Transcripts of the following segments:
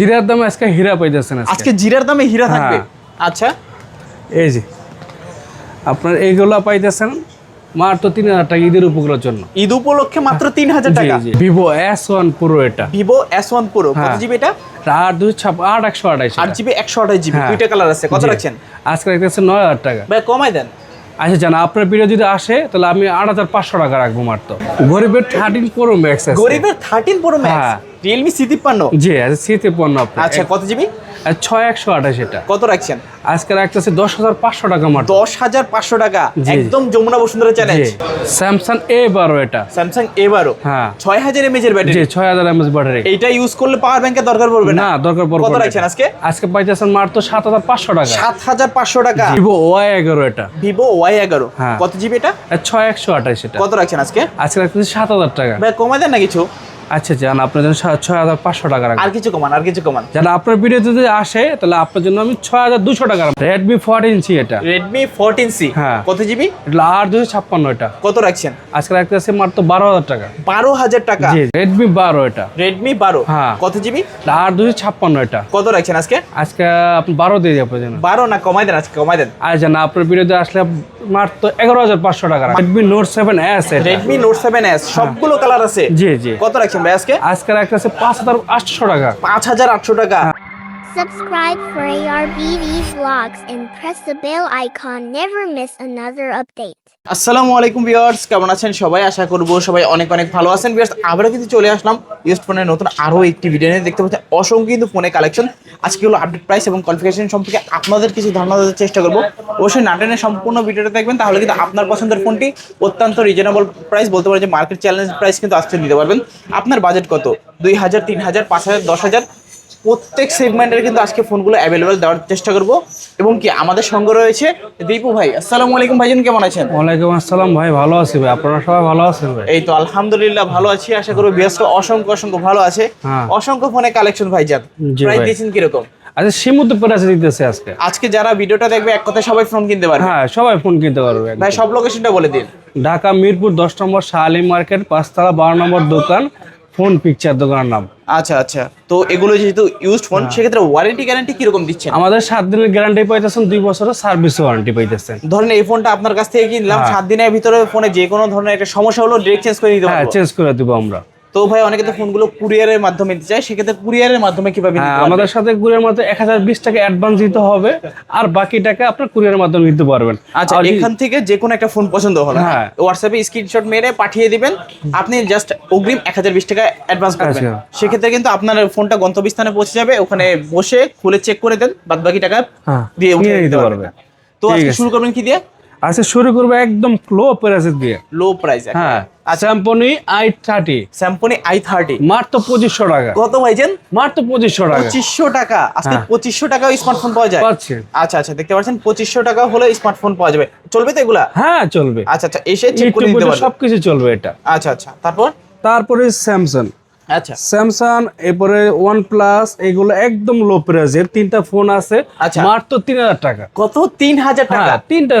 জিরার দামে আজকে হীরা পাইতেছেন আজকে। আজকে জিরার দামে হীরা থাকবে? হ্যাঁ। আচ্ছা। এই যে আপনার এইগুলা পাইতেছেন মাত্র তিন হাজার টাকা ঈদের উপকূলের জন্য। ঈদ উপলক্ষে মাত্র তিন হাজার টাকা? ভিভো এস ওয়ান প্রো এটা। ভিভো এস ওয়ান প্রো কত হ্যাঁ। জিবি এটা? আট দুই ছাপ আট একশো আঠাইশ আট জিবি একশো আঠাশ জিবি হ্যাঁ। দুইটা কালার আছে কত। রাখছেন? আজকে রাখতেছে নয় হাজার টাকা। ভাই কমাই দেন। আচ্ছা জানা আপনার ভিডিও যদি আসে তাহলে আমি আট হাজার পাঁচশো টাকা রাখব মাত্র। গরিবের থার্টিন প্রো ম্যাক্স গরিবের thirteen Pro Max. Realme C তিপ্পান্ন? জি পণ্য আপনার। আচ্ছা কত জিবি? ছয় একশো আঠাশ এটা। কত রাখছেন? আজকে রাখতেছে দশ হাজার পাঁচশো টাকা মাত্র। দশ হাজার পাঁচশো টাকা। একদম Jamuna Bashundhara challenge Samsung A বারো এটা। স্যামসাং এবারও হ্যাঁ। ছয় হাজার এমএজ এর ব্যাটারি ছয় হাজার এমএস ব্যাটারি এইটা ইউজ করলে পাওয়ার ব্যাংকের দরকার পড়বে না? দরকার পড়বে কত রাখছেন এটা। আজকে? আজকে পাইতেছেন মাত্র সাত হাজার পাঁচশো টাকা। সাত হাজার পাঁচশো টাকা। ভিভো ওয়াই এগারো এটা। ভিভো ওয়াই এগারো। হ্যাঁ। কত জিবি এটা? ছয় একশো আঠাশ এটা। কত রাখছেন আজকে? আজকে রাখতেছে সাত হাজার টাকা। কমাই দেন না কিছু। আচ্ছা জান আপনার জন্য ছয় হাজার পাঁচশো টাকা আর কিছু কমান আর কিছু কমান। জান আপনার ভিডিও যদি আসে তাহলে আপনার জন্য আমি ছয় হাজার দুশো টাকা রেডমি ফোরটিন ইঞ্চি এটা। রেডমি ফোরটিন সি হ্যাঁ। কত জিবি আট দুশো ছাপ্পান্ন এটা কত রাখছেন? আজকে রাখতেছে মাত্র বারো হাজার টাকা। বারো হাজার টাকা? রেডমি বারো এটা। রেডমি বারো? হ্যাঁ। কত জিবি আট দুশো ছাপ্পান্ন এটা কত রাখছেন আজকে? আজকে আপনি বারো দিয়ে যাব জন্য। বারো না কমাই দেন আজকে কমাই দেন। আর জান আপনার ভিডিওতে আসলে মাত্র এগারো হাজার পাঁচশো টাকা Redmi Note seven S Redmi Note seven S সবগুলো কালার আছে? জি জি। কত রাখছেন? ভাই আজকে আজকে রাখতেছে পাঁচ হাজার আটশো টাকা। পাঁচ হাজার আটশো টাকা। Subscribe for ARBV vlogs and press the bell icon. Never miss another update. আসসালামু আলাইকুম ভিউয়ার্স, কেমন আছেন সবাই? আশা করব সবাই অনেক অনেক ভালো আছেন। ভিউয়ার্স, আবারও কিন্তু চলে আসলাম ইউস্ট ফোনের নতুন আরও একটি ভিডিও নিয়ে। দেখতে পাচ্ছেন অসংখ্য কিন্তু ফোনে কালেকশন আজকে হলো আপডেট প্রাইস এবং কনফিগারেশন সম্পর্কে আপনাদের কিছু ধারণা দেওয়ার চেষ্টা করব। অবশ্যই নাটেনের সম্পূর্ণ ভিডিওটা দেখবেন, তাহলে কিন্তু আপনার পছন্দের ফোনটি অত্যন্ত রিজনেবল প্রাইস বলতে পারেন যে মার্কেট চ্যালেঞ্জ প্রাইস কিন্তু আজকে দিতে পারবেন। আপনার বাজেট কত? দুই হাজার, তিন হাজার, পাঁচ হাজার, দশ হাজার। প্রত্যেক সেগমেন্টের কিন্তু আজকে ফোনগুলো অ্যাভেলেবেল দেওয়ার চেষ্টা করব। এবং কি আমাদের সঙ্গে রয়েছে দীপু ভাই। আসসালামু আলাইকুম ভাইজান কেমন আছেন? ওয়ালাইকুম আসসালাম ভাই ভালো আছি ভাই। আপনারা সবাই ভালো আছেন ভাই? এই তো আলহামদুলিল্লাহ ভালো আছি। আশা করি ব্যস্ত অসংখ্য অসংখ্য ভালো আছে। হ্যাঁ। অসংখ্য ফোনে কালেকশন ভাইজান। প্রাইস। দিয়েছেন কীরকম? আচ্ছা সীমিত প্রাইসে দিতেছে আজকে। আজকে যারা ভিডিওটা দেখবে এক কথায় সবাই ফোন কিনতে পারবে। হ্যাঁ সবাই ফোন কিনতে পারবে ভাই সব লোকেশনটা বলে দিন। ঢাকা মিরপুর দশ নম্বর শাহালি মার্কেট পাঁচতলা বারো নম্বর দোকান। ফোন পিকচার দোকানের নাম। আচ্ছা আচ্ছা। তো এগুলো যেহেতু ইউজড ফোন হ্যাঁ। সেক্ষেত্রে ওয়ারেন্টি গ্যারান্টি কীরকম দিচ্ছেন? আমাদের সাত দিনের গ্যারান্টি পাইতেছেন দুই বছরের সার্ভিস ওয়ারেন্টি পাইতেছেন। ধরেন এই ফোনটা আপনার কাছ থেকে কিনলাম হ্যাঁ। সাত দিনের ভিতরে ফোনে যে কোনো ধরনের একটা সমস্যা হলো ডিরেক্ট চেঞ্জ করে দিতে হ্যাঁ চেঞ্জ করে দেবো আমরা। তো ভাই অনেকে তো ফোনগুলো কুরিয়ারের মাধ্যমে নিতে চায় সেক্ষেত্রে কুরিয়ারের মাধ্যমে কীভাবে হ্যাঁ? আমাদের সাথে কুরিয়ার মধ্যে এক হাজার বিশ টাকা অ্যাডভান্স দিতে হবে আর বাকি টাকা আপনার কুরিয়ার মাধ্যমে নিতে পারবেন আচ্ছা এখান থেকে যে কোনো একটা ফোন পছন্দ হলো হ্যাঁ। হোয়াটসঅ্যাপে স্ক্রিনশট মেরে পাঠিয়ে দিবেন আপনি জাস্ট অগ্রিম এক হাজার বিশ টাকা অ্যাডভান্স করবেন আচ্ছা। সেক্ষেত্রে কিন্তু আপনার ফোনটা গন্তব্যস্থানে পৌঁছে যাবে ওখানে বসে খুলে চেক করে দেন বাদ বাকি টাকা হ্যাঁ, দিয়ে উঠিয়ে নিয়ে নিতে নিতে পারবে পারবে তো আজকে শুরু করবেন কি দিয়ে আচ্ছা শুরু করব একদম লো প্রাইসে দিয়ে। লো প্রাইস হ্যাঁ Symphony I thirty Symphony I thirty মাত্র পঁচিশশো টাকা। কত ভাইজান? মাত্র পঁচিশশো টাকা। পঁচিশশো টাকা। আজকে হ্যাঁ। পঁচিশশো টাকাও স্মার্টফোন পাওয়া যায়। আচ্ছা আচ্ছা দেখতে পাচ্ছেন পঁচিশশো টাকা হলে স্মার্টফোন পাওয়া যাবে। চলবে তো এগুলা? হ্যাঁ চলবে। আচ্ছা আচ্ছা এসে চেক করে পারবে। সবকিছু চলবে এটা। আচ্ছা আচ্ছা তারপর? তারপরে স্যামসাং আচ্ছা। স্যামসাং এরপরে ওয়ান প্লাস এগুলো একদম লো প্রাইসের তিনটা ফোন আছে। আচ্ছা। মাত্র তিন হাজার টাকা। কত? তিন হাজার টাকা? হ্যাঁ তিনটা।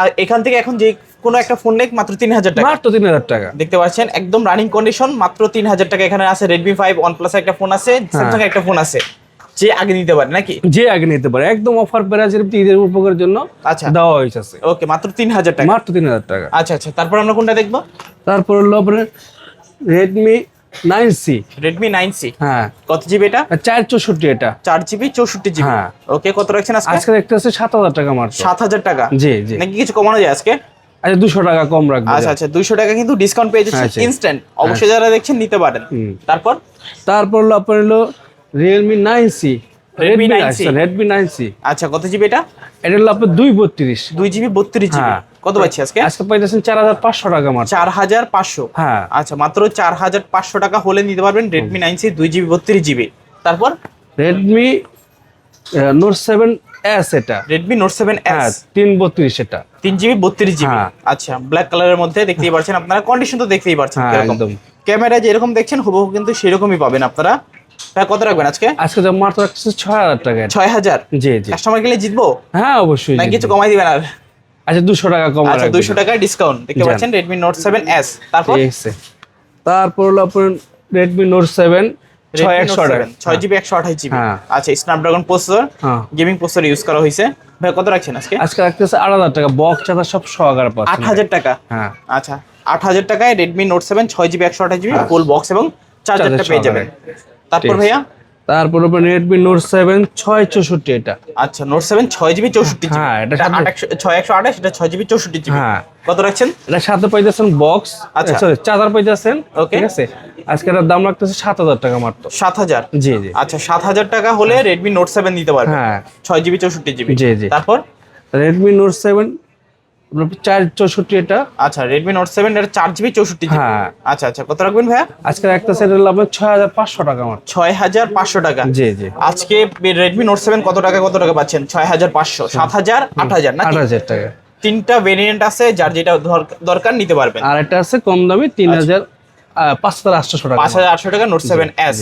আর এখান থেকে এখন যে কোনো একটা ফোন নেই মাত্র তিন হাজার টাকা। মাত্র তিন হাজার টাকা। দেখতে পাচ্ছেন একদম রানিং কন্ডিশন মাত্র তিন হাজার টাকা। এখানে আছে রেডমি ফাইভ ওয়ান প্লাস একটা ফোন আছে হ্যাঁ। স্যামসাং একটা ফোন আছে। যে আগে নিতে পারে নাকি? যে আগে নিতে পারে। একদম অফার ঈদের উপকারের জন্য আচ্ছা। দেওয়া হয়েছে ওকে মাত্র তিন হাজার টাকা। মাত্র তিন হাজার টাকা। আচ্ছা আচ্ছা। তারপর আমরা কোনটা দেখব? তারপর হলো আপনার Redmi nine C. Redmi nine C. হ্যাঁ। কত জিবি এটা? চার চৌষট্টি এটা। চার জিবি চৌষট্টি জিবি হ্যাঁ। ওকে কত রাখছেন আজকে? আজকে দেখতে সাত হাজার টাকা মার সাত হাজার টাকা? জি জি। নাকি কিছু কমানো যায় আজকে? আচ্ছা দুশো টাকা কম রাখব। আচ্ছা আচ্ছা দুইশো টাকা কিন্তু ডিসকাউন্ট পেয়ে যাচ্ছে। ইনস্ট্যান্ট অবশ্যই যারা দেখছেন নিতে পারেন। তারপর? তারপর হলো আপনার হলো Realme nine C. Redmi 9C Redmi nine C আচ্ছা কত জিবি এটা? এটা হলো আপনার দুই বত্রিশ। দুই জিবি বত্রিশ জিবি হ্যাঁ। কত পাচ্ছি আজকে? আজকে পাইতেছেন চার হাজার পাঁচশো টাকা মাত্র। চার হাজার পাঁচশো? হ্যাঁ। আচ্ছা মাত্র চার হাজার পাঁচশো টাকা হলে নিতে পারবেন রেডমি নাইন সি দুই জিবি বত্রিশ জিবি তারপর? রেডমি নোট সেভেন এস এটা। রেডমি নোট সেভেন এস তিন বত্রিশ এটা। তিন জিবি বত্রিশ জিবি হ্যাঁ। আচ্ছা ব্ল্যাক কালারের মধ্যে দেখতেই পাচ্ছেন আপনারা। কন্ডিশন তো দেখতেই একদম। ক্যামেরা যেরকম দেখছেন হুবহু কিন্তু সেরকমই পাবেন আপনারা। ভাই কত রাখবেন আজকে? আজকে তো মাত্র রাখছে ছয় হাজার টাকা। ছয় হাজার? জি জি। কাস্টমার গেলে জিতবো? হ্যাঁ অবশ্যই না কিছু কমাই দিবেন আর? আচ্ছা দুশো টাকা কম আচ্ছা। দুইশো টাকা ডিসকাউন্ট দেখতে পাচ্ছেন রেডমি নোট সেভেন এস তারপর? তারপর হলো আপনার রেডমি নোট সেভেন ছয় একশো ছয় জিবি একশো আঠাশ জিবি হ্যাঁ। আচ্ছা স্ন্যাপড্রাগন প্রসেসর হ্যাঁ। গেমিং প্রসেসর ইউজ করা হয়েছে। ভাই কত রাখছেন আজকে? আজকে রাখতেছে আট হাজার টাকা। বক্স চাদা সব সহকারে আট হাজার টাকা? হ্যাঁ। আচ্ছা আট হাজার টাকায় রেডমি নোট সেভেন ছয় জিবি একশো আঠাশ জিবি ফুল বক্স এবং চার্জারটা চার্জার পেয়ে যাবেন। তারপর ভাইয়া? তারপর রেডমি নোট সেভেন ছয় চৌষট্টি এটা। আচ্ছা নোট সেভেন ছয় জিবি চৌষট্টি হ্যাঁ, এটা ছয় একশো আঠাশ এটা ছয় জিবি চৌষট্টি জিবি। হ্যাঁ। কত রাখছেন? এটা সাথে পাইতেছেন বক্স আচ্ছা। সরি চার্জার পাইতেছেন। ওকে ঠিক আছে? আজকে এটার দাম রাখতেছে সাত হাজার টাকা মাত্র। সাত হাজার? জি জি। আচ্ছা সাত হাজার টাকা হলে রেডমি নোট সেভেন নিতে পারবেন। হ্যাঁ। ছয় জিবি চৌষট্টি জিবি। জি, জি। তারপর? রেডমি নোট সেভেন চার চৌষট্টি এটা। আচ্ছা রেডমি নোট সেভেন এটা চার জিবি চৌষট্টি হ্যাঁ। আচ্ছা আচ্ছা কত রাখবেন ভাইয়া? আজকে একটা ছয় হাজার পাঁচশো টাকা ছয় হাজার পাঁচশো টাকা। জি জি। আজকে রেডমি নোট সেভেন কত টাকা কত টাকা পাচ্ছেন? ছয় হাজার পাঁচশো সাত হাজার আট হাজার না আট হাজার টাকা। তিনটা ভেরিয়েন্ট আছে যার যেটা দরকার নিতে পারবেন। আর একটা আছে কম দামি তিন হাজার পাঁচ হাজার আটশোশো টাকা পাঁচ হাজার আটশো টাকা নোট সেভেন এস।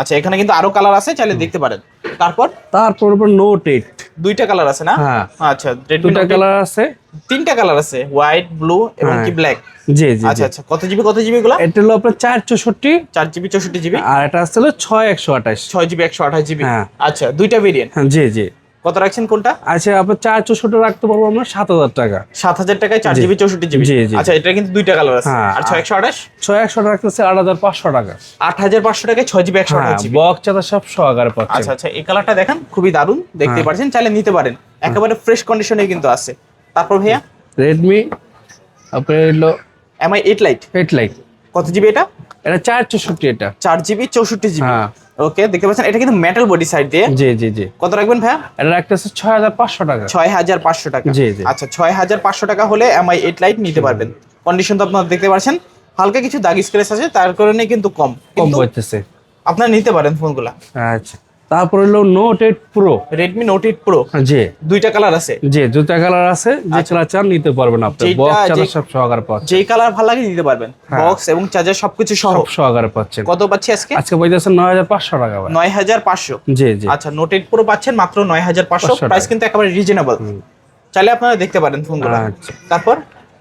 আচ্ছা এখানে কিন্তু আরও কালার আছে চাইলে দেখতে পারেন। তারপর? তারপর নোট এইট দুইটা কালার আছে না? হ্যাঁ। আচ্ছা দুইটা কালার আছে। তিনটা কালার আছে হোয়াইট ব্লু এবং হ্যাঁ। কি ব্ল্যাক জি জি আচ্ছা আচ্ছা কত জিবি কত জিবি গুলো? এটা হলো আপনার চার চৌষট্টি। চার জিবি চৌষট্টি জিবি আর এটা আসলে ছয় একশো আঠাশ। ছয় জিবি একশো আঠাশ জিবি হ্যাঁ। আচ্ছা দুইটা ভেরিয়েন্ট হ্যাঁ জি জি। কত রাখছেন কোনটা? আচ্ছা আপনার চার চৌষট্টি রাখতে পারব আমরা সাত হাজার টাকা। সাত হাজার টাকায় চার জিবি চৌষট্টি জিবি জি, জি। আচ্ছা এটা কিন্তু দুইটা কালার আছে। হ্যাঁ। আর ছয় একশো আঠাশ? ছয় একশো রাখতেছে আট হাজার পাঁচশো টাকা। আট হাজার পাঁচশো টাকায় ছয় জিবি একশো হ্যাঁ আঠাশ জিবি বক্স চাদা সব সহকারে পাচ্ছে আচ্ছা আচ্ছা এই কালারটা দেখেন খুবই দারুণ দেখতে হ্যাঁ। পাচ্ছেন চাইলে নিতে পারেন। একেবারে ফ্রেশ কন্ডিশনে কিন্তু আছে। তারপর ভাইয়া? রেডমি আপনার এলো Mi eight Lite eight Lite কত জিবি এটা? এটা চার চৌষট্টি এটা। চার জিবি চৌষট্টি জিবি হ্যাঁ। ওকে দেখতে পাচ্ছেন এটা কিন্তু মেটাল বডি সাইড দিয়ে। জি জি জি। কত রাখবেন ভাইয়া? এটা রাখতেছে ছয় হাজার পাঁচশো টাকা। ছয় হাজার পাঁচশো টাকা। জি, জি। আচ্ছা ছয় হাজার পাঁচশো টাকা হলে এমআই এইট লাইট নিতে পারবেন? কন্ডিশন তো আপনারা দেখতে পাচ্ছেন। হালকা কিছু দাগ স্ক্রেচ আছে তার কারণে কিন্তু কম। কম পড়তেছে আপনারা নিতে পারেন ফোনগুলা আচ্ছা। তারপর হলো Note eight Pro Redmi Note eight Pro জি। দুইটা কালার আছে। জি দুটা কালার আছে যে কালার চান নিতে পারবেন আপনি। বক্স যে- সব সহকারে পাচ্ছেন। যেই কালার ভালো লাগে নিতে পারবেন। হ্যাঁ। বক্স এবং চার্জার সবকিছু সহ। সব সহকারে পাচ্ছেন। কত পাচ্ছি আজকে? আজকে পাইতেছে নয় হাজার পাঁচশো টাকা ভাই। নয় হাজার পাঁচশো। জি জি। আচ্ছা নোট এইট প্রো পাচ্ছেন মাত্র নয় হাজার পাঁচশো। 500 প্রাইস। কিন্তু একেবারে রিজনেবল চাইলে আপনারা দেখতে পারেন ফোনগুলো আচ্ছা। তারপর?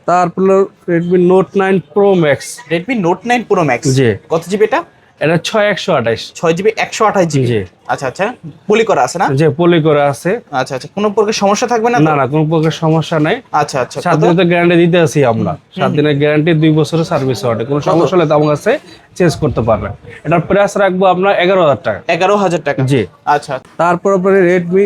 তারপর Redmi Note nine Pro Max Redmi Note nine Pro Max জি। কত জিবি এটা? এটা ছয় একশো আঠাইশ। ছয় জিবি একশো আঠাশ জিবি। আচ্ছা আচ্ছা। পলি করা আছে না? যে পলি করে আছে। আচ্ছা আচ্ছা। কোনো প্রকার সমস্যা থাকবে না না না কোনো প্রকার সমস্যা নাই। আচ্ছা আচ্ছা। সাত? দিনের তো গ্যারান্টি দিতে আছি আমরা। সাত দিনের গ্যারান্টি দুই বছরের সার্ভিস ওয়ারেন্টি কোনো সমস্যা হলে তো আমার কাছে চেঞ্জ করতে পারবেন এটার প্রাইস রাখব আপনার এগারো হাজার টাকা। এগারো হাজার টাকা? জি। আচ্ছা। তারপর আপনার Redmi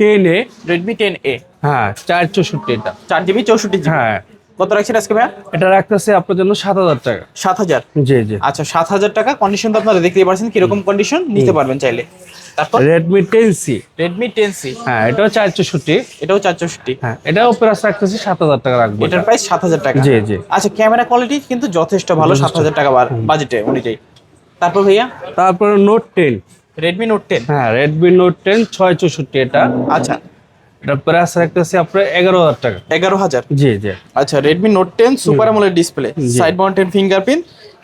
ten A Redmi ten A হ্যাঁ চার চৌষট্টি এটা। চার জিবি চৌষট্টি হ্যাঁ। কত রাখছেন আজকে ভাইয়া? এটা রাখতেছে আপনার জন্য সাত হাজার টাকা। সাত হাজার? জি জি। আচ্ছা সাত হাজার টাকা কন্ডিশন তো আপনারা দেখতেই পারছেন কীরকম কন্ডিশন নিতে পারবেন চাইলে। তারপর? Redmi ten C Redmi ten C হ্যাঁ এটাও চার চৌষট্টি। এটাও চার চৌষট্টি। হ্যাঁ এটাও প্রাইস রাখতেছি সাত হাজার টাকা রাখব। এটার প্রাইস সাত হাজার টাকা। জি, জি। আচ্ছা ক্যামেরা কোয়ালিটি কিন্তু যথেষ্ট ভালো সাত হাজার টাকা বাজেটে অনুযায়ী। তারপর ভাইয়া? তারপর Note ten Redmi Note ten হ্যাঁ রেডমি নোট টেন ছয় চৌষট্টি এটা। আচ্ছা। এটা প্রাইস রাখতেছি আপনার এগারো হাজার টাকা। এগারো হাজার? জি জি। আচ্ছা রেডমি নোট টেন সুপার আমলের ডিসপ্লে সাইড মাউন্টেন ফিঙ্গারপ্রিন্ট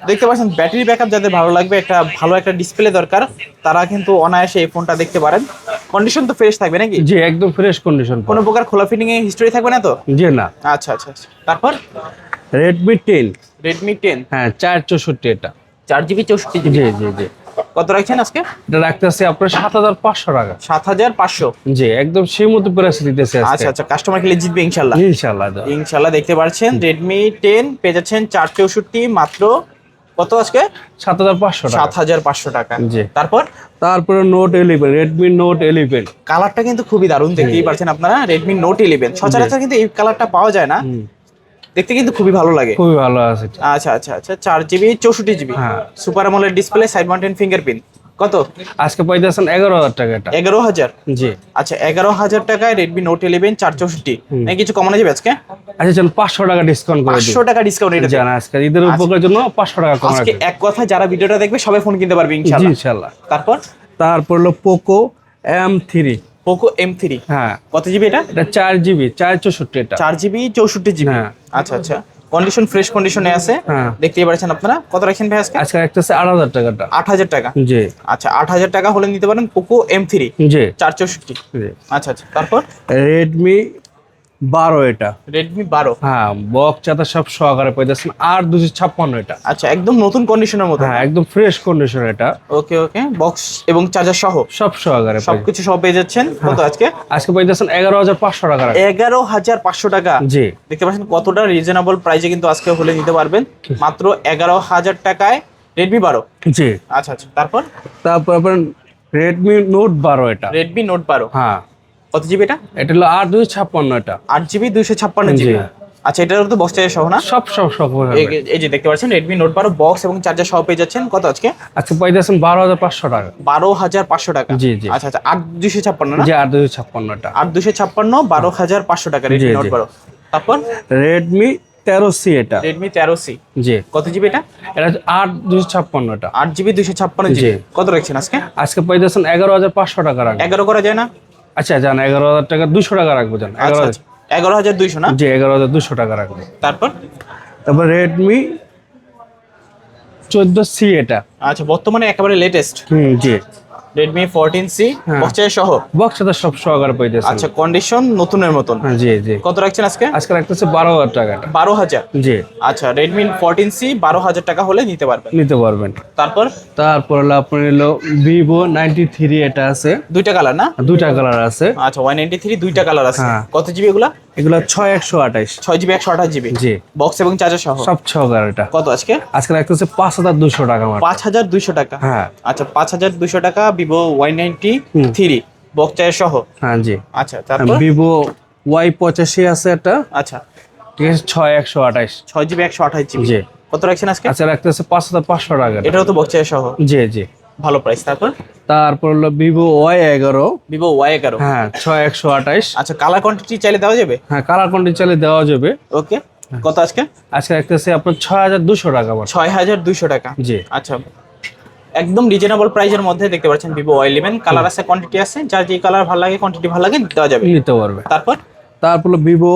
দেখতে পাচ্ছেন ব্যাটারি ব্যাকআপ যাদের ভালো লাগবে একটা ভালো একটা ডিসপ্লে দরকার তারা কিন্তু অনায়াসে এই ফোনটা দেখতে পারেন। কন্ডিশন তো ফ্রেশ থাকবে নাকি? জি একদম ফ্রেশ কন্ডিশন কোনো প্রকার খোলা ফিটিং এ হিস্টোরি থাকবে না তো? জি না। আচ্ছা আচ্ছা আচ্ছা। তারপর? রেডমি টেন রেডমি টেন হ্যাঁ চার চৌষট্টি এটা। চার জিবি চৌষট্টি জি জি জি। কত রাখছেন আজকে? এটা রাখতেছি আপনার সাত হাজার পাঁচশো টাকা। সাত হাজার পাঁচশো? জি একদম সেই মতো প্রাইস দিতেছে আচ্ছা আচ্ছা কাস্টমার খেলে জিতবে ইনশাল্লাহ ইনশাল্লাহ ইনশাল্লাহ দেখতে পাচ্ছেন রেডমি টেন পেয়ে যাচ্ছেন চার চৌষট্টি মাত্র কত আজকে? সাত হাজার পাঁচশো সাত হাজার পাঁচশো টাকা। জি। তারপর? তারপরে Note eleven Redmi Note eleven কালারটা কিন্তু খুবই দারুণ দেখতেই পাচ্ছেন আপনারা রেডমি নোট ইলেভেন সচরাচর কিন্তু এই কালারটা পাওয়া যায় না। দেখতে কিন্তু খুবই ভালো লাগে। খুবই ভালো আছে। আচ্ছা আচ্ছা আচ্ছা চার জিবি চৌষট্টি জিবি। হ্যাঁ। সুপার আমলের ডিসপ্লে সাইড মাউন্টেন ফিঙ্গারপ্রিন্ট কত? আজকে পাইতেছেন এগারো হাজার টাকা এটা। এগারো হাজার? জি। আচ্ছা এগারো হাজার টাকায় রেডমি নোট ইলেভেন চার চৌষট্টি। কিছু কমানো যাবে আজকে? আচ্ছা চল পাঁচশো টাকা ডিসকাউন্ট করে পাঁচশো টাকা ডিসকাউন্ট এটা জানা আজকে ঈদের উপকারের জন্য পাঁচশো টাকা কম আজকে এক কথা যারা ভিডিওটা দেখবে সবাই ফোন কিনতে পারবে জি ইনশাআল্লাহ। ইনশাল্লাহ তারপর? তারপর হলো Poco M three Poco M three হ্যাঁ। কত জিবি এটা? এটা চার জিবি চার চৌষট্টি এটা। চার জিবি চৌষট্টি জিবি হ্যাঁ। আচ্ছা আচ্ছা। কন্ডিশন ফ্রেশ কন্ডিশনে আছে। হ্যাঁ। দেখতেই পাচ্ছেন আপনারা। কত রাখছেন ভাই আজকে? আজকে একটা আট হাজার টাকাটা। আট হাজার টাকা? জি। আচ্ছা আট হাজার টাকা হলে নিতে পারেন পোকো এম থ্রি জি। চার চৌষট্টি। জি। আচ্ছা আচ্ছা। তারপর? রেডমি বারো এটা। রেডমি বারো? হ্যাঁ বক চাতা সব সহকারে পাইতেছেন আর দুশো ছাপ্পান্ন এটা। আচ্ছা একদম নতুন কন্ডিশনের মতো হ্যাঁ একদম ফ্রেশ কন্ডিশন এটা। ওকে ওকে বক্স এবং চার্জার সহ? সব সহকারে সবকিছু সব পেয়ে যাচ্ছেন। কত আজকে? আজকে পাইতেছেন এগারো হাজার পাঁচশো টাকা এগারো হাজার পাঁচশো টাকা। জি। দেখতে পাচ্ছেন কতটা রিজনেবল প্রাইসে কিন্তু আজকে হলে নিতে পারবেন। মাত্র এগারো হাজার টাকায় রেডমি বারো। জি। আচ্ছা আচ্ছা তারপর? তারপর আপনার রেডমি নোট বারো এটা। রেডমি নোট বারো। হ্যাঁ। কত জিবি এটা? এটা হলো আট দুশো ছাপ্পান্ন এটা। আট জিবি দুইশো ছাপ্পান্ন জিবি। আচ্ছা এটার তো বক্স চার্জার সহ না? সব সব সব এই যে দেখতে পাচ্ছেন রেডমি নোট বারো বক্স এবং চার্জার সহ পেয়ে যাচ্ছেন। কত আজকে? আজকে পাইতেছেন বারো হাজার পাঁচশো টাকা। বারো হাজার পাঁচশো টাকা। জি, জি। আচ্ছা আচ্ছা আট দুশো ছাপ্পান্ন না? জি আট দুশো ছাপ্পান্ন এটা। আট দুশো ছাপ্পান্ন বারো হাজার পাঁচশো টাকা রেডমি নোট বারো। তারপর? রেডমি তেরো সি এটা। রেডমি তেরো সি জি। কত জিবি এটা? এটা আট দুশো ছাপ্পান্ন এটা। আট জিবি দুইশো ছাপ্পান্ন জি। কত রাখছেন আজকে? আজকে পাইতেছেন এগারো হাজার পাঁচশো টাকা এগারো করা যায় না? আচ্ছা জান এগারো হাজার টাকা দুশো টাকা রাখব জান এগারো আচ্ছা হাজার। আচ্ছা এগারো হাজার দুইশো না? জি এগারো হাজার দুশো টাকা রাখব। তারপর? তারপর রেডমি চোদ্দ সি এটা। আচ্ছা বর্তমানে একেবারে লেটেস্ট হুম জি। রেডমি ফোরটিন সি হ্যাঁ। বক্সের সহ? বক্স সাথে সব সহকারে পাইতেছেন আচ্ছা কন্ডিশন নতুনের মতন। হ্যাঁ জি জি। কত রাখছেন আজকে? আজকে রাখতেছে বারো হাজার টাকা। এটা বারো হাজার? জি। আচ্ছা রেডমি ফোরটিন সি বারো হাজার টাকা হলে নিতে পারবেন। নিতে পারবেন। তারপর? তারপর হলো আপনার হলো ভিভো নাইনটি থ্রি এটা আছে। দুইটা কালার না? দুইটা কালার আছে। আচ্ছা ওয়ান নাইনটি থ্রি দুইটা কালার আছে। হ্যাঁ। কত জিবি এগুলা? এগুলো ছয় একশো আঠাইশ। ছয় জিবি একশো আঠাশ জিবি? জি। বক্স এবং চার্জার সহ? সব সহকারে এটা। কত আজকে? আজকে রাখতেছে পাঁচ হাজার দুশো টাকা পাঁচ হাজার দুইশো টাকা? হ্যাঁ। আচ্ছা পাঁচ হাজার দুইশো টাকা Vivo Y ninety three box charger সহ? হ্যাঁ জি। আচ্ছা তারপর? ভিভো ওয়াই পঁচাশি আছে একটা। আচ্ছা। ঠিক আছে ছয় একশো আঠাইশ। ছয় জিবি একশো আঠাশ জিবি। জি। কত রাখছেন আজকে? আচ্ছা রাখতেছে পাঁচ হাজার পাঁচশো টাকা। এটাও তো বক্স চার্জার সহ? জি জি। ভালো প্রাইস তারপর? তারপর হলো ভিভো ওয়াই এগারো। ভিভো ওয়াই এগারো। হ্যাঁ ছয় একশো আঠাইশ আচ্ছা কালার কোয়ান্টিটি চাইলে দেওয়া যাবে? হ্যাঁ কালার কোয়ান্টিটি চাইলে দেওয়া যাবে। ওকে কত আজকে? আজকে রাখতেছে আপনার ছয় হাজার দুশো টাকা ছয় হাজার দুশো টাকা। জি। আচ্ছা একদম রিজনেবল প্রাইসের মধ্যে দেখতে পাচ্ছেন ভিভো ওয়াই ইলেভেন কালার আছে কোয়ান্টিটি আছে যার যে কালার ভালো লাগে কোয়ান্টিটি ভালো লাগে দেওয়া যাবে। নিতে পারবে। তারপর? তারপর হলো ভিভো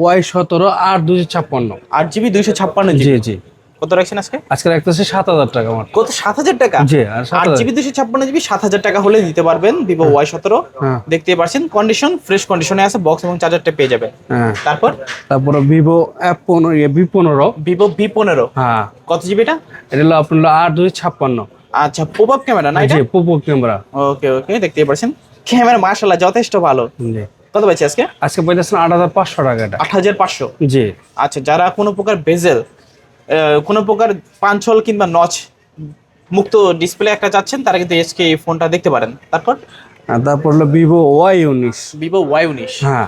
ওয়াই সতেরো আট দুশো ছাপ্পান্ন। আট জিবি দুইশো ছাপ্পান্ন জি জি। কত রাখছেন আজকে? আজকে রাখতেছে সাত হাজার টাকা আমার কত? সাত হাজার টাকা? জি আর আট জিবি দুশো ছাপ্পান্ন জিবি সাত হাজার টাকা হলে দিতে পারবেন ভিভো ওয়াই সতেরো। হ্যাঁ। দেখতে পাচ্ছেন কন্ডিশন ফ্রেশ কন্ডিশনে আছে বক্স এবং চার্জারটা পেয়ে যাবেন। হ্যাঁ। তারপর? তারপরে ভিভো অ্যাপ পনেরো ইয়ে বি পনেরো। ভিভো ভি পনেরো। হ্যাঁ। কত জিবি এটা? এটা হলো আপনার আট দুশো ছাপ্পান্ন। আচ্ছা পপ আপ ক্যামেরা না এটা? পোপো ক্যামেরা ওকে ওকে দেখতে পাচ্ছেন ক্যামেরা মার্শাল্লাহ যথেষ্ট ভালো। জি। কত পাচ্ছি আজকে? আজকে পাইতেছেন আট হাজার পাঁচশো টাকা আট হাজার পাঁচশো। জি। আচ্ছা যারা কোনো প্রকার বেজেল কোনো প্রকার পাঞ্চল কিংবা নচ মুক্ত ডিসপ্লে একটা চাচ্ছেন তারা কিন্তু এসকে এই ফোনটা দেখতে পারেন। তারপর? তারপর হলো ভিভো ওয়াই উনিশ। ভিভো ওয়াই উনিশ। হ্যাঁ।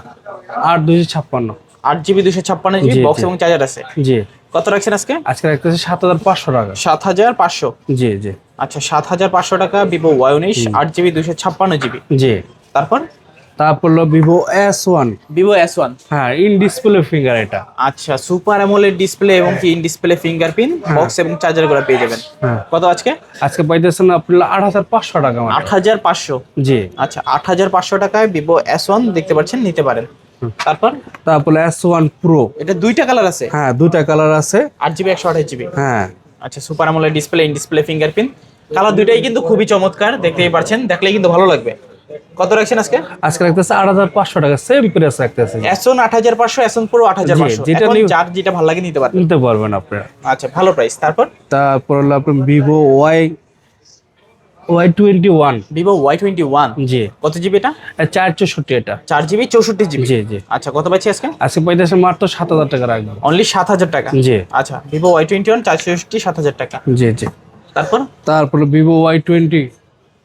আট দুশো ছাপ্পান্ন। আট জিবি দুশো ছাপ্পান্ন জিবি বক্স এবং চার্জার আছে। জি। কত রাখছেন আজকে? আজকে রাখতেছে সাত হাজার পাঁচশো টাকা। সাত হাজার পাঁচশো। জি জি। আচ্ছা সাত হাজার পাঁচশো টাকা ভিভো ওয়াই উনিশ আট জিবি দুশো ছাপ্পান্ন জিবি জি। তারপর? তারপর হলো Vivo S one Vivo S one হ্যাঁ ইন ডিসপ্লে ফিঙ্গার এটা। আচ্ছা সুপার অ্যামোলেড ডিসপ্লে এবং কি ইন ডিসপ্লে ফিঙ্গারপ্রিন্ট বক্স এবং চার্জারগুলো পেয়ে যাবেন। হ্যাঁ। কত আজকে? আজকে পাইতেছেন আপনার আট হাজার পাঁচশো টাকা আট হাজার পাঁচশো? জি। আচ্ছা আট হাজার পাঁচশো টাকায় ভিভো এস ওয়ান দেখতে পাচ্ছেন নিতে পারেন। তারপর? তারপর এস ওয়ান প্রো এটা দুইটা কালার আছে? হ্যাঁ দুটা কালার আছে। আট জিবি একশো আঠাশ জিবি হ্যাঁ। আচ্ছা সুপার আমলের display in display fingerprint colour দুইটাই কিন্তু খুবই চমৎকার দেখতেই পারছেন দেখলেই কিন্তু ভালো লাগবে। কত রাখছেন আজকে? আজকে রাখতেছে আট হাজার পাঁচশো টাকা সেম প্রাইস রাখতেছে। এসন আট হাজার পাঁচশো এসন পুরো আট হাজার পাঁচশো। যেটা নিউ- যার যেটা ভালো লাগে নিতে পারবেন। নিতে পারবেন আপনারা আচ্ছা ভালো প্রাইস তারপর? তারপর হলো আপনার Vivo Y Y twenty one Vivo Y twenty one জি। কত জিবি এটা? চার চৌষট্টি এটা। চার জিবি চৌষট্টি জিবি জি জি। আচ্ছা কত পাচ্ছি আজকে? আজকে পাইতেছে মাত্র সাত হাজার টাকা রাখবেন অনলি সাত হাজার টাকা? জি। আচ্ছা ভিভো ওয়াই টোয়েন্টি ওয়ান চার চৌষট্টি সাত হাজার টাকা। জি জি। তারপর? তারপর Vivo Y twenty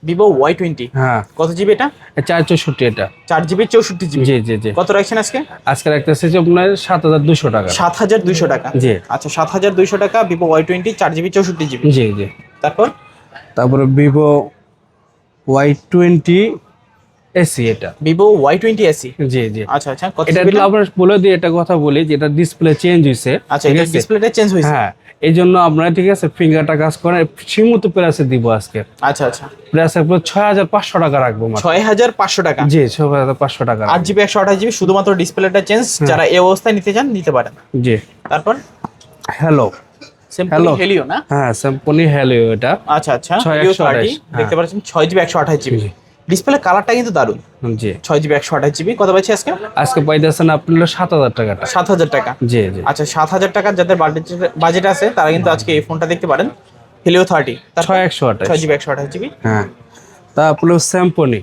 Vivo Y twenty হ্যাঁ। কত জিবি এটা? চার চৌষট্টি এটা। চার জিবি চৌষট্টি জিবি জি জি জি। কত রাখছেন আজকে? আজকে রাখতেছে যে আপনার সাত হাজার দুশো টাকা। সাত হাজার দুইশো টাকা। জি। আচ্ছা সাত হাজার দুইশো টাকা ভিভো ওয়াই টোয়েন্টি চার জিবি চৌষট্টি জিবি জি জি। তারপর? তারপরে ভিভো ওয়াই টোয়েন্টি এসি এটা। ভিভো ওয়াই টোয়েন্টি এসি জি জি। আচ্ছা আচ্ছা। এটা আপনার বলে দিই একটা কথা বলি যেটা ডিসপ্লে চেঞ্জ হয়েছে আচ্ছা এটা ডিসপ্লেটা চেঞ্জ হয়েছে হ্যাঁ। এই জন্য আপনারা ঠিক আছে ফিঙ্গারটা কাজ করে সীমিত প্রাইসে দিব আজকে। আচ্ছা আচ্ছা। প্রাইস আপনার ছয় হাজার পাঁচশো টাকা রাখব ছয় হাজার পাঁচশো টাকা? জি ছয় হাজার পাঁচশো টাকা আট। জিবি একশো আঠাশ জিবি শুধুমাত্র ডিসপ্লেটা চেঞ্জ যারা এই অবস্থায় নিতে চান নিতে পারেন। জি। তারপর? Hello hello. হেলিও না? হ্যাঁ স্যাম্পনি হ্যালো এটা। আচ্ছা আচ্ছা। ছয় একশো 30, দেখতে পাচ্ছেন ছয় জিবি একশো আঠাশ জিবি। ডিসপ্লে কালারটা কিন্তু দারুণ। জি। ছয় জিবি একশো আঠাশ জিবি কত পাচ্ছি আজকে? আজকে পাইতেছেন আপনি হলো সাত হাজার টাকাটা। সাত হাজার টাকা। জি জি। আচ্ছা সাত হাজার টাকার যাদের বাজেট আছে তারা কিন্তু আজকে এই ফোনটা দেখতে পারেন। হিলিও থার্টি ছয় একশো আঠাশ। ছয় জিবি একশো আঠাশ জিবি হ্যাঁ। তা তারপরে স্যাম্পনি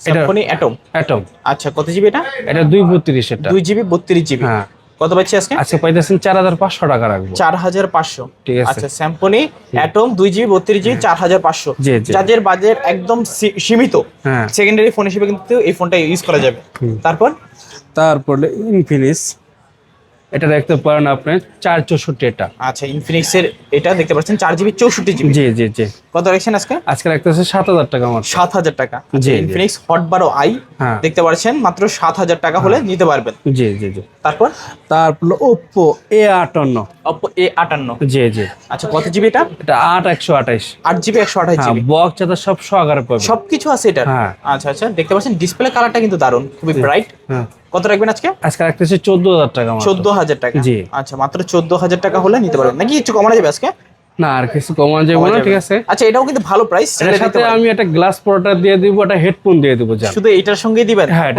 স্যামসনি অ্যাটম অ্যাটম আচ্ছা কত জিবি এটা? এটা দুই বত্রিশ এটা। দুই জিবি বত্রিশ জিবি হ্যাঁ। কত পাচ্ছি আজকে? আজকে পাইতেছেন চার হাজার পাঁচশো টাকা রাখব। চার হাজার পাঁচশো। ঠিক আছে। আচ্ছা স্যামসনি অ্যাটম দুই জিবি বত্রিশ জিবি চার হাজার পাঁচশো। যাদের বাজেট একদম সীমিত হ্যাঁ। সেকেন্ডারি ফোন হিসেবে কিন্তু এই ফোনটা ইউজ করা যাবে। তারপর? তারপরে ইনফিনিক্স এটা দেখতে পারেন আপনি চার চৌষট্টি এটা। আচ্ছা ইনফিনিক্সের এটা দেখতে পাচ্ছেন চার জিবি চৌষট্টি জিবি। জি জি জি। কত রাখছেন আজকে? আজকে রাখতেছে সাত হাজার টাকা আমার সাত হাজার টাকা। জি। ইনফিনিক্স হট বারো আই হ্যাঁ। দেখতে পাচ্ছেন মাত্র সাত হাজার টাকা হলে নিতে পারবেন। জি জি জি। তারপর? তারপরে ওপ্পো এ আটান্ন অপো এ আটান্ন জি জি। আচ্ছা কত জিবি এটা? এটা আট একশো আঠাইশ আট জিবি একশো আঠাশ হ্যাঁ জিবি বক্স চাদা সব সহকারে পাবে। সবকিছু আছে এটা হ্যাঁ। আচ্ছা আচ্ছা দেখতে পাচ্ছেন ডিসপ্লে কালারটা কিন্তু দারুণ খুবই ব্রাইট হ্যাঁ। কত রাখবেন আজকে? আজকে রাখতেছে চোদ্দ হাজার টাকা চোদ্দ হাজার টাকা। জি। আচ্ছা মাত্র চোদ্দ হাজার টাকা হলে নিতে পারবেন। নাকি একটু কমানো যাবে আজকে? না আর কিছু কমান যাবে। না ঠিক আছে। আচ্ছা এটাও কিন্তু ভালো প্রাইস এর সাথে আমি একটা গ্লাস পরোটা দিয়ে দিব একটা হেডফোন দিয়ে দিব জান। শুধু এটার সঙ্গেই দিবেন? হ্যাঁ,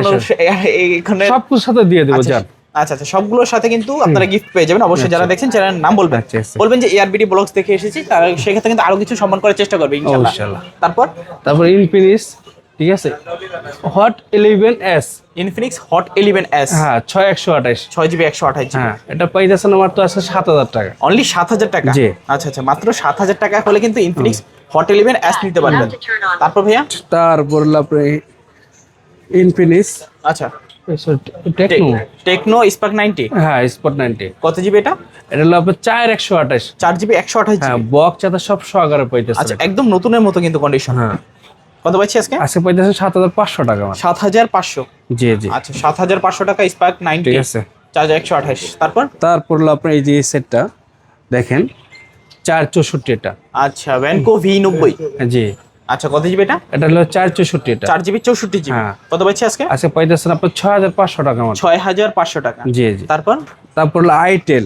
এখানে সব কিছু সাথে দিয়ে দিব আচ্ছা জান। আচ্ছা আচ্ছা সবগুলোর সাথে কিন্তু আপনারা গিফট পেয়ে যাবেন। অবশ্যই যারা দেখছেন চ্যানেলের নাম বলবেন। আচ্ছা, আচ্ছা। বলবেন যে এআরবিডি ব্লগস দেখে এসেছি তারা সেক্ষেত্রে কিন্তু আরও কিছু সম্মান করার চেষ্টা করবে ইনশাআল্লাহ। তারপর? তারপর ইনফিনিক্স ঠিক আছে? Hot eleven S Infinix hot eleven S হ্যাঁ ছয় একশো আঠাইশ ছয় জিবি একশো আঠাশ হ্যাঁ এটা পাইতেছেন আমার তো আছে সাত হাজার টাকা। অনলি সাত হাজার টাকা? জি। আচ্ছা আচ্ছা মাত্র সাত হাজার টাকা হলে কিন্তু ইনফিনিক্স হট ইলেভেন এস নিতে পারবেন। তারপর ভাইয়া? তারপর আপনি ইনফিনিক্স আচ্ছা। টেকনো টেকনো স্পার্ক নাইনটি হ্যাঁ স্পট নাইনটি কত জিবি এটা? এটা হলো আপনার চার একশো আঠাশ। চার জিবি একশো আঠাশ হ্যাঁ জিবি বক্স চাদা সব সহকারে পাইতেছে। আচ্ছা একদম নতুনের মতো কিন্তু কন্ডিশন হ্যাঁ। কত পাচ্ছি আজকে? আজকে পাইতেছে সাত হাজার পাঁচশো টাকা সাত হাজার পাঁচশো? জি জি। আচ্ছা সাত হাজার পাঁচশো টাকা স্পার্ক নাইনটি ঠিক আছে। চার্জ একশো আঠাশ। তারপর? তারপর হলো আপনার এই যে সেটটা দেখেন চার চৌষট্টি এটা আচ্ছা ভ্যানকো ভি নব্বই। জি। আচ্ছা কত জিবি এটা? এটা হলো চার চৌষট্টি এটা চার জিবি চৌষট্টি জিবি। কত পাচ্ছি আজকে? আজকে পাইতেছেন আপনার ছয় হাজার পাঁচশো টাকা ছয় হাজার পাঁচশো টাকা। জি জি। তারপর? তারপর হলো আইটেল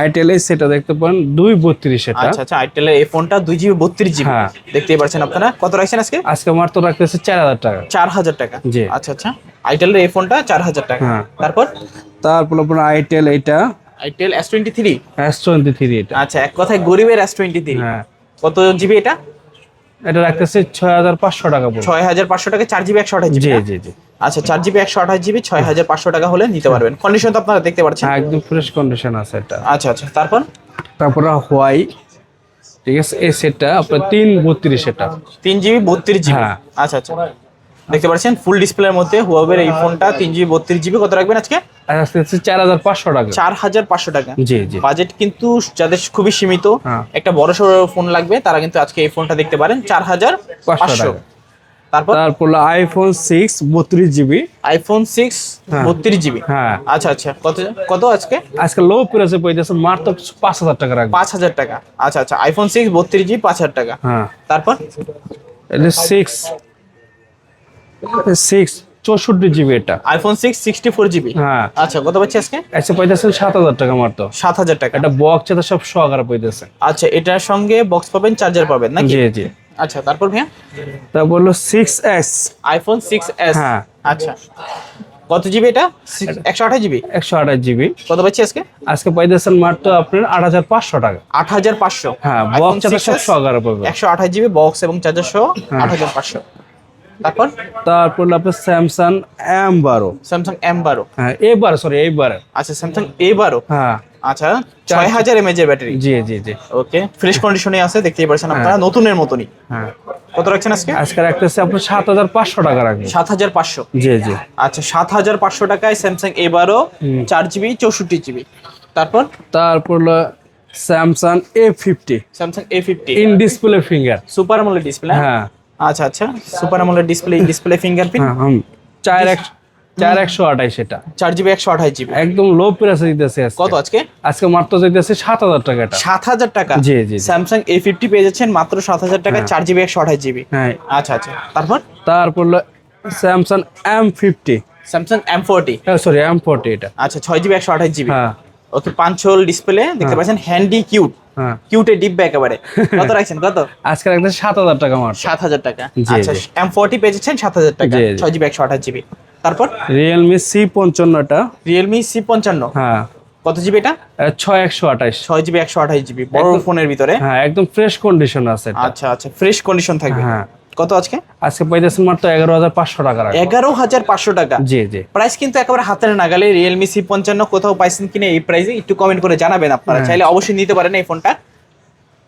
আইটেল এই সেটা দেখতে পান দুই বত্রিশ এটা। আচ্ছা আচ্ছা আইটেলের এই ফোনটা দুই জিবি বত্রিশ জিবি। হ্যাঁ। দেখতেই পাচ্ছেন আপনারা? কত রাখছেন আজকে? আজকে আমার তো রাখতেছে চার হাজার টাকা। চার হাজার টাকা। জি। আচ্ছা আচ্ছা। আইটেলের এই ফোনটা চার হাজার টাকা। হ্যাঁ। তারপর? তারপর আপনার আইটেল এটা itel S twenty three S twenty three এটা। আচ্ছা এক কথায় গরিবের এস টোয়েন্টি থ্রি কত জিবি এটা? এটা রাখতেছে ছয় হাজার পাঁচশো টাকা ছয় হাজার পাঁচশো টাকা চার জিবি একশো আঠাশ জিবি জি? জি জি। আচ্ছা চার জিবি একশো আঠাশ জিবি ছয় হাজার পাঁচশো টাকা হলে নিতে পারবেন। কন্ডিশন তো আপনারা দেখতে পাচ্ছেন। একদম ফ্রেশ কন্ডিশন আছে এটা। আচ্ছা আচ্ছা তারপর? তারপরে হোয়াই ঠিক আছে এই সেটটা আপনার তিন বত্রিশ এটা তিন জিবি বত্রিশ জিবি? হ্যাঁ। আচ্ছা আচ্ছা। দেখতে পাচ্ছেন ফুল ডিসপ্লের মধ্যে হুয়াবের এই ফোনটা তিন জিবি বত্রিশ জিবি কত রাখবেন আজকে? চার হাজার পাঁচশো টাকা। চার হাজার পাঁচশো টাকা। জি জি। বাজেট কিন্তু যাদের খুবই সীমিত হ্যাঁ। একটা বড় সড়ো ফোন লাগবে তারা কিন্তু আজকে এই ফোনটা দেখতে পারেন চার হাজার পাঁচশো পাঁচশো। টাকা। তারপর? তারপর আইফোন সিক্স বত্রিশ জিবি আইফোন সিক্স হ্যাঁ। বত্রিশ জিবি হ্যাঁ। আচ্ছা আচ্ছা। কত কত আজকে? আজকে লো প্রাইসে পাইতেছে মাত্র পাঁচ হাজার টাকা রাখবে। পাঁচ হাজার টাকা। আচ্ছা আচ্ছা। আইফোন সিক্স বত্রিশ জিবি পাঁচ হাজার টাকা। হ্যাঁ। তারপর? এটা সিক্স সিক্স চৌষট্টি জিবি এটা। IPhone six sixty four GB হ্যাঁ। আচ্ছা কত পাচ্ছি আজকে? আচ্ছা পাইতেছেন সাত হাজার টাকা মাত্র। সাত হাজার টাকা। এটা বক্স চাদা সব সহকারে পাইতেছে আচ্ছা এটার সঙ্গে বক্স পাবেন চার্জার পাবেন নাকি? জি জি। আচ্ছা তারপর ভাইয়া? তারপর হলো six S iPhone six S হ্যাঁ। আচ্ছা। কত জিবি এটা? একশো আঠাশ জিবি একশো আঠাশ জিবি কত পাচ্ছি আজকে? আজকে পাইতেছেন মাত্র আপনার আট হাজার পাঁচশো টাকা। আট হাজার পাঁচশো? হ্যাঁ বক্স সব সহকারে পাবে। একশো আঠাশ জিবি বক্স এবং চার্জার সহ হ্যাঁ। আট হাজার পাঁচশো। তারপর? তারপর আপনার স্যামসাং এম বারো স্যামসাং এম বারো হ্যাঁ এবার সরি এইবার। আচ্ছা স্যামসাং এ বারো হ্যাঁ। আচ্ছা ছয় হাজার এমএজ এর ব্যাটারি জি জি জি। ওকে ফ্রেশ কন্ডিশনে আছে দেখতেই পাচ্ছেন আপনারা নতুনের মতনই। হ্যাঁ। কত রাখছেন আজকে? আজকে রাখতেছে হাজার পাঁচশো টাকা রাখবেন সাত হাজার পাঁচশো। জি জি। আচ্ছা সাত হাজার পাঁচশো টাকায় স্যামসাং এ বারো চার জিবি চৌষট্টি জিবি তারপর? তারপর Samsung A fifty Samsung A fifty in display finger super AMOLED display হ্যাঁ? আচ্ছা আচ্ছা। Super AMOLED display in display fingerprint হ্যাঁ। চার চার একশো আঠাইশ এটা। চার জিবি একশো আঠাশ জিবি। একদম লো প্রাইসে দিতেছে কত আজকে? আজকে মাত্র দিতেছে সাত হাজার টাকা সাত হাজার টাকা? জি, জি। স্যামসাং এ ফিফটি পেয়ে যাচ্ছেন মাত্র সাত হাজার টাকা চার জিবি একশো আঠাশ জিবি। হ্যাঁ। আচ্ছা আচ্ছা। তারপর? তারপর Samsung M fifty Samsung M forty sorry M forty এটা। আচ্ছা ছয় জিবি একশো আঠাশ জিবি। হ্যাঁ। ওকে পাঁচ হোল ডিসপ্লে দেখতে পাচ্ছেন হ্যান্ডি কিউট হ্যাঁ। কিউটে ডিব্বা একেবারে কত রাখছেন কত? আজকের একটা সাত হাজার টাকা মাত্র। সাত হাজার টাকা। আচ্ছা এম ফোরটি পেয়েছেন সাত হাজার টাকা। ছয় জিবি একশো আঠাশ জিবি। তারপর? রিয়েলমি সি পঞ্চান্নটা। রিয়েলমি সি পঞ্চান্ন। হ্যাঁ। কত জিবি এটা? ছয় একশো আঠাশ ছয় জিবি একশো আঠাশ জিবি বড় ফোনের ভিতরে? হ্যাঁ একদম ফ্রেশ কন্ডিশন আছে আচ্ছা আচ্ছা। ফ্রেশ কন্ডিশন থাকবে। হ্যাঁ। কত আজকে? আজকে পাইতেছেন মাত্র এগারো হাজার পাঁচশো টাকা এগারো হাজার পাঁচশো টাকা। জি জি। প্রাইস কিন্তু একেবারে হাতের নাগালে রিয়েলমি সি পঞ্চান্ন কোথাও পাইছেন কিনা এই প্রাইসে একটু কমেন্ট করে জানাবেন আপনারা। হ্যাঁ। চাইলে অবশ্যই নিতে পারেন এই ফোনটা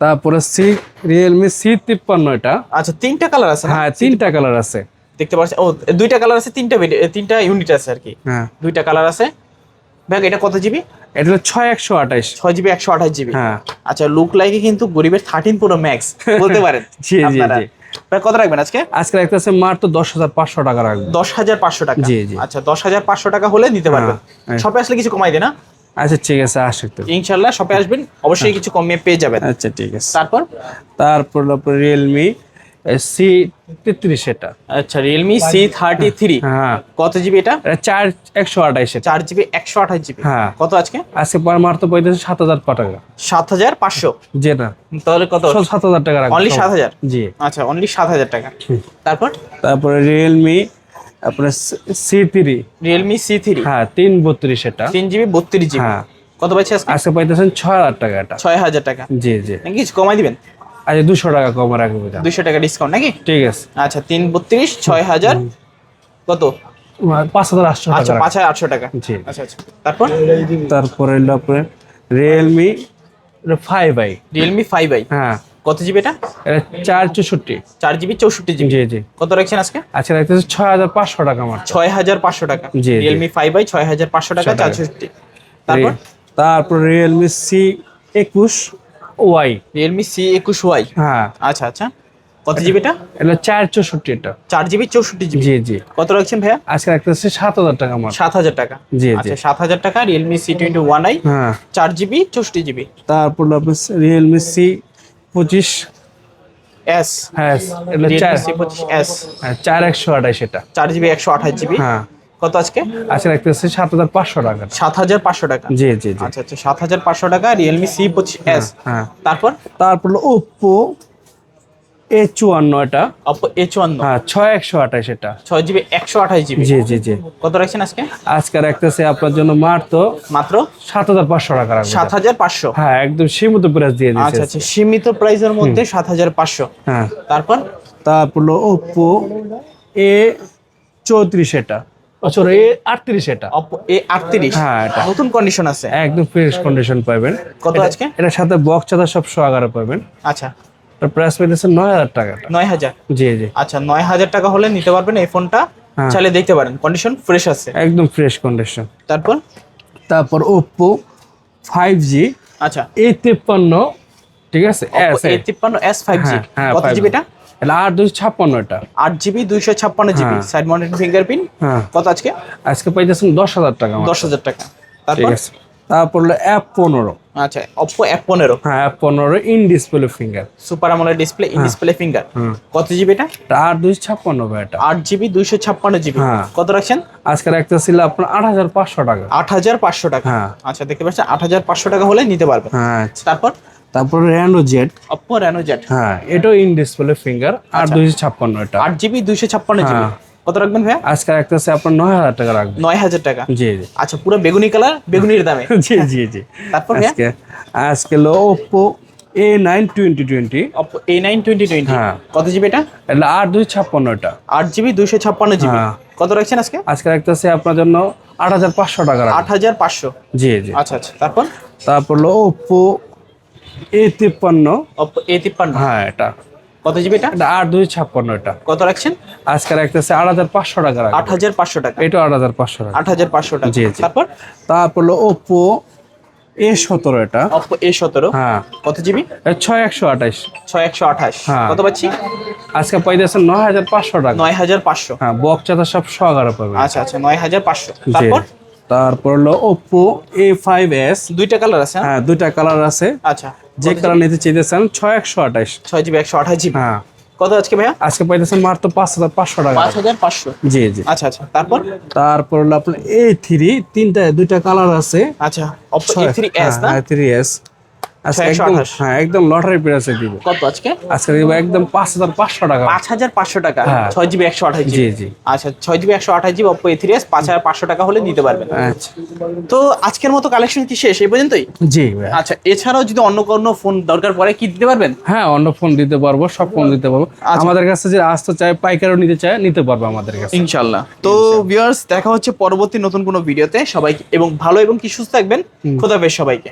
তারপরে সি রিয়েলমি সি তিপ্পান্ন এটা আচ্ছা তিনটা কালার আছে হ্যাঁ তিনটা কালার আছে। দেখতে পাচ্ছেন ও দুইটা কালার আছে তিনটা তিনটা ইউনিট আছে আর কি। হ্যাঁ। দুইটা কালার আছে। ব্যাগ এটা কত জিবি এটা হলো ছয় একশো আঠাশ। ছয় জিবি একশো আঠাশ জিবি হ্যাঁ। আচ্ছা লুক লাইকে কিন্তু গরিবের থার্টিন পুরো ম্যাক্স বলতে পারেন জি, জি, জি। ব্যাগ কত রাখবেন আজকে? আজকে রাখতেছে মাত্র দশ হাজার পাঁচশো টাকা রাখব। দশ হাজার পাঁচশো টাকা? জি, জি। আচ্ছা দশ হাজার পাঁচশো টাকা হলে নিতে পারবেন। হ্যাঁ। শপে আসলে কিছু কমাই দেয় না আচ্ছা ঠিক আছে আসুক তো। ইনশাল্লাহ শপে আসবেন অবশ্যই কিছু কমিয়ে পেয়ে যাবেন। আচ্ছা ঠিক আছে। তারপর? তারপর রিয়েলমি সি তেত্রিশ এটা। আচ্ছা রিয়েলমি সি থার্টি থ্রি হ্যাঁ। কত জিবি এটা? চার একশো আঠাশ এটা। চার জিবি একশো আঠাশ জিবি। হ্যাঁ। কত আজকে? আজকে পর মাত্র পঁয়ত্রিশ সাত হাজার টাকা। সাত হাজার পাঁচশো? যে না। তাহলে কত? সাত হাজার টাকা অনলি সাত হাজার? জি। আচ্ছা অনলি সাত হাজার টাকা। তারপর? তারপরে রিয়েলমি আপনার C three Realme C three হ্যাঁ তিন বত্রিশ এটা। তিন জিবি বত্রিশ জিবি। হ্যাঁ। কত পাচ্ছি আজকে? আজকে পাইতেছেন ছয় হাজার টাকা এটা। ছয় হাজার টাকা। জি জি। কিছু কমাই দিবেন? আচ্ছা দুশো টাকা কম রাখব। দুইশো টাকা ডিসকাউন্ট নাকি? ঠিক আছে। আচ্ছা তিন বত্রিশ ছয় হাজার কত? পাঁচ হাজার আটশো আচ্ছা পাঁচ হাজার আটশো টাকা। জি। আচ্ছা আচ্ছা। তারপর? তারপরে হলো আপনার Realme five i Realme five i হ্যাঁ। কত জিবি এটা? চার চৌষট্টি। চার জিবি চৌষট্টি জিবি জি জি। কত রাখছেন আজকে? আচ্ছা রাখতেছে ছয় হাজার পাঁচশো টাকা আমার ছয় হাজার পাঁচশো টাকা। জি। রিয়েলমি ফাইভ আই ছয় হাজার পাঁচশো টাকা টাকা। চারষট্টি তারপর? তারপর রিয়েলমি সি একুশ। ওয়াই। রিয়েলমি সি একুশ ওয়াই হ্যাঁ। আচ্ছা আচ্ছা। কত জিবি এটা? চার চৌষট্টি এটা। চার জিবি চৌষট্টি জিবি জি জি। কত রাখছেন ভাইয়া? আজকে রাখতেছে সাত হাজার টাকা আমার সাত হাজার টাকা। জি, জি। আচ্ছা সাত হাজার টাকা Realme C twenty one i হ্যাঁ। চার জিবি চৌষট্টি জিবি তারপর রিয়েলমি সি পঁচিশ এস হ্যাঁ এটা চার। সি পঁচিশ এস হ্যাঁ, চার একশো আঠাশ এটা। চার জিবি একশো আঠাশ জিবি হ্যাঁ। কত আজকে? আজকে রাখতেছে সাত হাজার পাঁচশো টাকা। সাত হাজার পাঁচশো টাকা। জি জি জি। আচ্ছা আচ্ছা সাত হাজার পাঁচশো টাকা রিয়েলমি সি পঁচিশ এস হ্যাঁ তারপর? তারপর ওপ্পো এ চুয়ান্ন এটা অপো এ চুয়ান্ন। হ্যাঁ ছয় একশো আঠাশ এটা ছয় জিবি একশো আঠাশ জিবি। জি জি জি। কত রাখছেন আজকে? আজকে রাখতেছে আপনার জন্য মাত্র মাত্র? সাত হাজার পাঁচশো টাকা সাত হাজার পাঁচশো। হ্যাঁ একদম সীমিত প্রাইস দিয়ে আচ্ছা দিয়েছে আচ্ছা সীমিত প্রাইসের মধ্যে সাত হাজার পাঁচশো। হ্যাঁ। তারপর? তারপর ওপ্পো এ চৌত্রিশ এটা সরি এ আটত্রিশ এটা। এ আটত্রিশ? হ্যাঁ, এটা। নতুন কন্ডিশন আছে? একদম ফ্রেশ কন্ডিশন পাবেন। কত আজকে? এটার সাথে বক্স চাদা সব সোয়াগারে পাবেন। আচ্ছা। প্রাইস পেয়েছে নয় হাজার টাকা। নয় হাজার? জি জি। আচ্ছা নয় হাজার টাকা হলে নিতে পারবেন এই ফোনটা হ্যাঁ। চাইলে দেখতে পারেন কন্ডিশন ফ্রেশ আছে। একদম ফ্রেশ কন্ডিশন তারপর? তারপর ওপ্পো ফাইভ জি আচ্ছা। এ তিপ্পান্ন ঠিক আছে? এ তিপ্পান্ন এস ফাইভ জি কত 5G জিবি এটা এটা আট দুশো ছাপ্পান্ন এটা? আট জিবি দুইশো ছাপ্পান্ন জিবি। সাইড মাউন্টেড ফিঙ্গারপ্রিন্ট কত আজকে? আজকে পাইতেছেন দশ হাজার টাকা দশ হাজার টাকা। ঠিক তারপর? আছে। তারপর হলো অ্যাপ পনেরো। আচ্ছা অপো এফ পনেরো। হ্যাঁ অ্যাপ পনেরো ইন ডিসপ্লে ফিঙ্গার সুপার আমলের ডিসপ্লে ইন ডিসপ্লে ফিঙ্গার কত জিবি এটা? আট দুশো ছাপ্পান্ন এটা। আট জিবি দুইশো ছাপ্পান্ন জিবি। কত রাখছেন? আজকে রাখতেছিল আপনার আট হাজার পাঁচশো টাকা। আট হাজার পাঁচশো টাকা। হ্যাঁ। আচ্ছা দেখতে পাচ্ছেন আট হাজার পাঁচশো টাকা হলে নিতে পারবেন। হ্যাঁ তারপর? তারপর Reno Z Oppo Reno Z হ্যাঁ। এটাও ইন ডিসপ্লে ফিঙ্গার আর দুশো ছাপ্পান্ন এটা। আট জিবি দুইশো ছাপ্পান্ন জিবি হ্যাঁ। কত রাখবেন ভাইয়া? আজকে রাখতেছে আপনার নয় হাজার টাকা রাখবেন। নয় হাজার টাকা? জি জি। আচ্ছা পুরো বেগুনি কালার বেগুনির দামে। জি জি জি। তারপর আজকে আজকে হলো Oppo A nine twenty twenty Oppo A nine twenty twenty হ্যাঁ। কত জিবি এটা? এটা আট দুশো ছাপ্পান্ন এটা। আট জিবি দুইশো ছাপ্পান্ন জিবি হ্যাঁ। কত রাখছেন আজকে? আজকে রাখতেছে আপনার জন্য আট হাজার পাঁচশো টাকা আট হাজার পাঁচশো। জি জি। আচ্ছা আচ্ছা। তারপর? তারপর লো ওপ্পো এ তিপ্পান্ন। এ তিপ্পান্ন। হ্যাঁ এটা। কত জিবি এটা? এটা আট দুই ছাপ্পান্ন এটা। কত রাখছেন? আজকে রাখতেছে আট হাজার পাঁচশো টাকা আট হাজার পাঁচশো টাকা। এটা আট হাজার পাঁচশো টাকা আট হাজার পাঁচশো টাকা। জি। তারপর? তারপর হলো ওপ্পো এ সতেরো এটা। অপো এ সতেরো। হ্যাঁ। কত জিবি? ছয় একশো আঠাশ। ছয় একশো আঠাশ। হ্যাঁ। কত পাচ্ছি? আজকে পাইতেছে নয় হাজার পাঁচশো টাকা। নয় হাজার পাঁচশো। হ্যাঁ বক চাদা সব সহকারে পাবেন আচ্ছা আচ্ছা নয় হাজার পাঁচশো। তারপর? তারপর হলো ওপ্পো এ ফাইভ এস দুইটা কালার আছে হ্যাঁ? হ্যাঁ দুইটা কালার আছে। আচ্ছা যে কালার নিতে চাইতেছেন ছয় একশো আঠাশ। ছয় জিবি একশো আঠাশ জিবি হ্যাঁ। কত আজকে ভাইয়া? আজকে পাইতেছেন মাত্র পাঁচ হাজার পাঁচশো টাকা। পাঁচ হাজার পাঁচশো? জি জি। আচ্ছা আচ্ছা। তারপর? তারপর হলো আপনার এ থ্রি তিনটা দুইটা কালার আছে। আচ্ছা অপশন থ্রি এস না? থ্রি এস একদম হ্যাঁ একদম লটারি প্রাইসে দিব। কত আজকে? দিব একদম টাকা। টাকা। হ্যাঁ। জিবি জি জি। আচ্ছা জিবি টাকা হলে নিতে পারবেন। আচ্ছা। তো আজকের মতো কালেকশন কি শেষ? এই পর্যন্তই? জি আচ্ছা এছাড়াও যদি অন্য কোনো ফোন দরকার পড়ে কি দিতে পারবেন? হ্যাঁ অন্য ফোন দিতে পারব সব ফোন দিতে পারব। আচ্ছা। আমাদের কাছে যে আসতে চায় পাইকারও নিতে চায় নিতে পারবে আমাদের কাছে। ইনশাল্লাহ। তো ভিউয়ার্স দেখা হচ্ছে পরবর্তী নতুন কোনো ভিডিওতে সবাই এবং ভালো এবং কি সুস্থ থাকবেন খোদাফেজ সবাইকে।